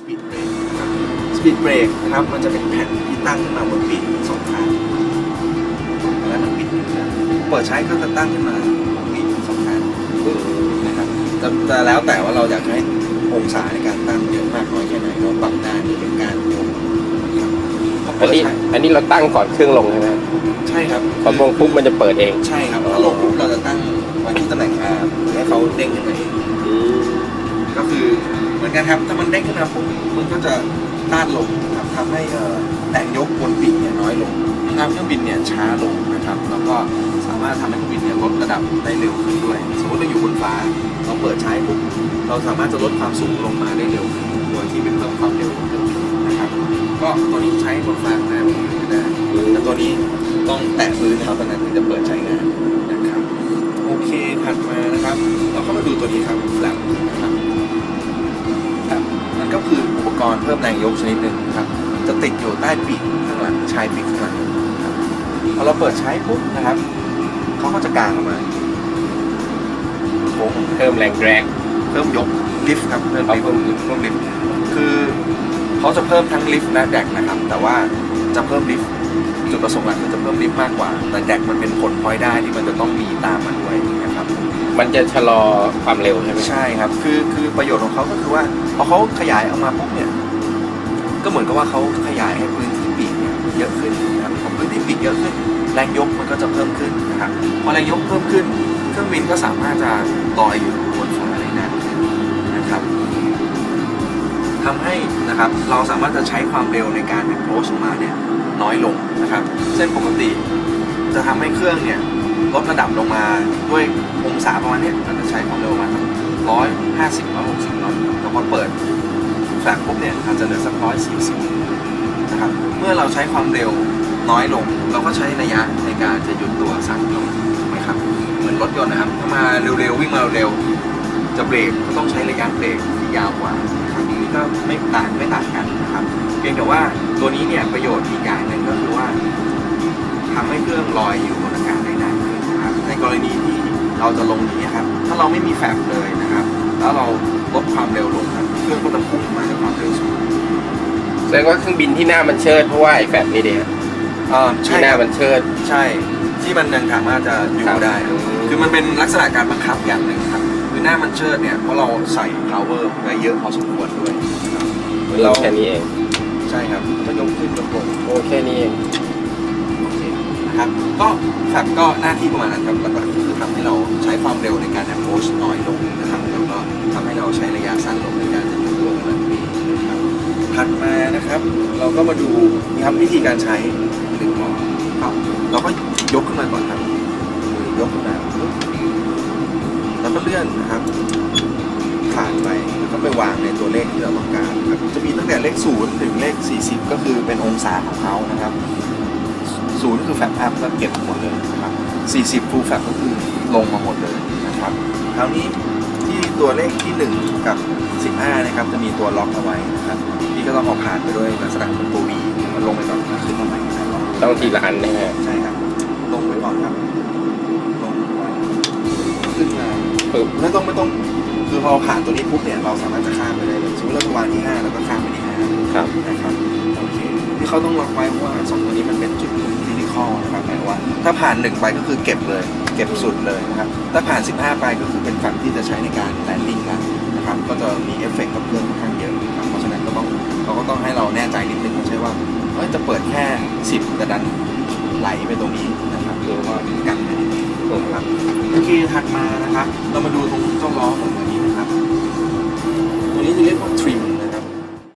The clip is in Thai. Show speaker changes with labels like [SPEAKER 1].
[SPEAKER 1] สปีดเบรกนะครับสปีดเบรกนะครับมันจะเป็นแผ่นที่ตั้งขึ้นมาบนปีกทั้งสองข้างแล้วมันปิดอยู่นะเปิดใช้ก็จะตั้งขึ้นมาบนปีกทั้งสองข้างนะครับจะจะแล้วแต่ว่าเราอยากใช้องศาในการตั้งเยอะมากน้อยแค่ไหนเราปรับได้นี่เป็นการโยกนะครับพอ
[SPEAKER 2] อั
[SPEAKER 1] เปิ
[SPEAKER 2] น
[SPEAKER 1] ด
[SPEAKER 2] นี้
[SPEAKER 1] ใช้
[SPEAKER 2] อันนี้เราตั้งก่อนเครื่องลงใช่ไหม
[SPEAKER 1] ใช่ครับ
[SPEAKER 2] พอลงปุ๊บมันจะเปิดเอง
[SPEAKER 1] ใช่ครับถ้าลง นกันครับ ถ้ามันเด้งขึ้นมาปุ๊บมันก็จะต้านลงครับทำให้เอ่อแรงยกบนปีกเนี่ยน้อยลงทำเครื่องบินเนี่ยช้าลงนะครับ แล้วก็สามารถทำให้เครื่องบินเนี่ยลดระดับได้เร็วขึ้นด้วย สมมติเราอยู่บนฟ้าเราเปิดใช้ปุ๊บเราสามารถจะลดความสูงลงมาได้เร็วขึ้นโดยที่ไม่เพิ่มความเร็วของเครื่องบินนะครับ ก็ตัวนี้ใช้บนฟ้าได้บนพื้นก็ได้แต่ตัวนี้ต้องแตะพื้นนะครับตอนนั้นถึงจะเปิดใช้งานนะครับ โอเคถัดมานะครับ เราก็มาดูตัวนี้ครับแฟลป เพิ่มแรงยกชนิดหนึ่งนะครับ จะติดอยู่ใต้ปีกข้างหลังชายปีกข้างหลังนะครับพอเราเปิดใช้ปุ๊บนะครับเขาก็จะกางออกมาโค้ง
[SPEAKER 2] เพิ่มแรงแรง
[SPEAKER 1] เพิ่มยกลิฟต์ครับเพิ่ม
[SPEAKER 2] เอา
[SPEAKER 1] ลิฟต์
[SPEAKER 2] เพิ่ม
[SPEAKER 1] เพิ่มลิฟต์คือเขาจะเพิ่มทั้งลิฟต์และแดกนะครับ แต่ว่าจะเพิ่มลิฟต์จุดประสงค์หลักคือจะเพิ่มลิฟต์มากกว่า แต่แดกมันเป็นผลพลอยได้ที่มันจะต้องมีตามมาด้วยนะครับ
[SPEAKER 2] มันจะชะลอความเร็วใช่ไหม
[SPEAKER 1] ใช่ครับ คือคือประโยชน์ของเขาก็คือว่าพอเขาขยายออกมาปุ๊บเนี่ย ก็เหมือนกับว่าเขาขยายให้พื้นที่ปีกเนี่ยเยอะขึ้นนะครับพอพื้นที่ปีกเยอะขึ้น แรงยกมันก็จะเพิ่มขึ้นนะครับพอแรงยกเพิ่มขึ้น เครื่องบินก็สามารถจะลอยอยู่บนฟ้าได้นานขึ้นนะครับทำให้นะครับเราสามารถจะใช้ความเร็วในการ approach มาเนี่ยน้อยลงนะครับ เส้นปกติจะทำให้เครื่องเนี่ยลดระดับลงมาด้วยองศาประมาณนี้เราจะใช้ความเร็วประมาณร้อยห้าสิบร้อยหกสิบน็อตแล้วพอเปิด แฟลกปุ๊บเนี่ยอาจจะเหลือสักร้อยสี่สิบนะครับเมื่อเราใช้ความเร็วน้อยลง เราก็ใช้ระยะในการจะหยุดตัวสั้นลงถูกไหมครับเหมือนรถยนต์นะครับถ้ามาเร็วๆวิ่งมาเร็วๆจะเบรกก็ต้องใช้ระยะเบรกที่ยาวกว่านะครับนี้ก็ไม่ต่างไม่ต่างกันนะครับเพียงแต่ว่าตัวนี้เนี่ยประโยชน์อีกอย่างหนึ่งก็คือว่าทำให้เครื่องลอยอยู่บนอากาศได้นานขึ้นนะครับในกรณีที่เราจะลงนี้ครับ ถ้าเราไม่มีแฟบเลยนะครับ แล้วเราลดความเร็วลงครับเครื่องก็จะพุ่งมาด้วยความเร็วสูง
[SPEAKER 2] แสดงว่าเครื่องบินที่หน้ามันเชิดเพราะว่าไอ้แฟบนี่เดีย
[SPEAKER 1] เอ่อ
[SPEAKER 2] ที่
[SPEAKER 1] ใช่
[SPEAKER 2] หน้า
[SPEAKER 1] ครับ
[SPEAKER 2] มันเชิด
[SPEAKER 1] ใช่ ที่มันยังสามารถจะอยู่
[SPEAKER 2] ครับ
[SPEAKER 1] ได้ครับคือมันเป็นลักษณะการบังคับอย่างหนึ่งครับคือหน้ามันเชิดเนี่ยเพราะเราใส่ power ไปเยอะพอสมควรด้วยนะครับ
[SPEAKER 2] เราแค่นี้เอง
[SPEAKER 1] ใช่ครับก็ยกขึ้นยกลง
[SPEAKER 2] โอ้แค่นี้เอง
[SPEAKER 1] โอเคนะครับก็แฟบก็หน้าที่ประมาณนั้นครับหลักๆก็คือทำให้เราใช้ความเร็วในการ approach น้อยลงนะ ให้เราใช้ระยะสั้นลงในการจะยู่ตัวมันนี้นะครับถัดมานะครับ เราก็มาดูนะครับวิธีการใช้หนึ่งหมอครับเราก็ยกขึ้นมาก่อนครับยกขึ้นมาแล้วก็เลื่อนนะครับผ่านไปแล้วก็ไปวางในตัวเลขที่เราต้องการนะครับจะมีตั้งแต่เลขศูนย์ถึงเลข 40 ก็คือเป็นองศาของเขานะครับศูนย์คือแฟบอัพก็เก็บหมดเลยนะครับ40ฟูลแฟบก็คือลงมาหมดเลยนะครับคราวนี้ ตัวเลขที่ 1 กับ 15 นะครับ จะมีตัวล็อกเอาไว้นะครับพี่ก็ต้องเอาผ่านไปด้วยลักษณะเหมือนตัววีมันลงไปก่อนแล้วขึ้นมาใหม่นะครับ
[SPEAKER 2] ต้องทีละอันนะฮะ
[SPEAKER 1] ใช่ครับ ลงไปก่อนครับ ลงไปขึ้นมา
[SPEAKER 2] ปึ๊บ
[SPEAKER 1] ไม่ต้องไม่ต้องคือพอผ่านตัวนี้ปุ๊บเนี่ยเราสามารถจะข้ามไปได้เลยสมมติเราจะวางที่5แล้วก็ข้ามไปที่5
[SPEAKER 2] ครับ
[SPEAKER 1] นะครับโอเคที่เขาต้องล็อกไว้เพราะว่าสองตัวนี้มันเป็นจุดคริติคอลนะครับหมายว่า ถ้าผ่านหนึ่งไปก็คือเก็บเลยเก็บสุดเลยนะครับ ถ้าผ่าน 15 ไปก็คือเป็นฝั่งที่จะใช้ในการแลนดิ้งแล้วนะครับ ก็จะมีเอฟเฟกต์กับเครื่องค่อนข้างเยอะนะครับ เพราะฉะนั้นก็ต้องเขาก็ต้องให้เราแน่ใจนิดนึงไม่ใช่ว่าเอ้ยจะเปิดแค่ 10 แต่ดันไหลไปตรงนี้นะครับหรือว่ากันไปนิดนึงนะครับโอเคถัดมานะครับ เรามาดูตรงเจ้าล้อ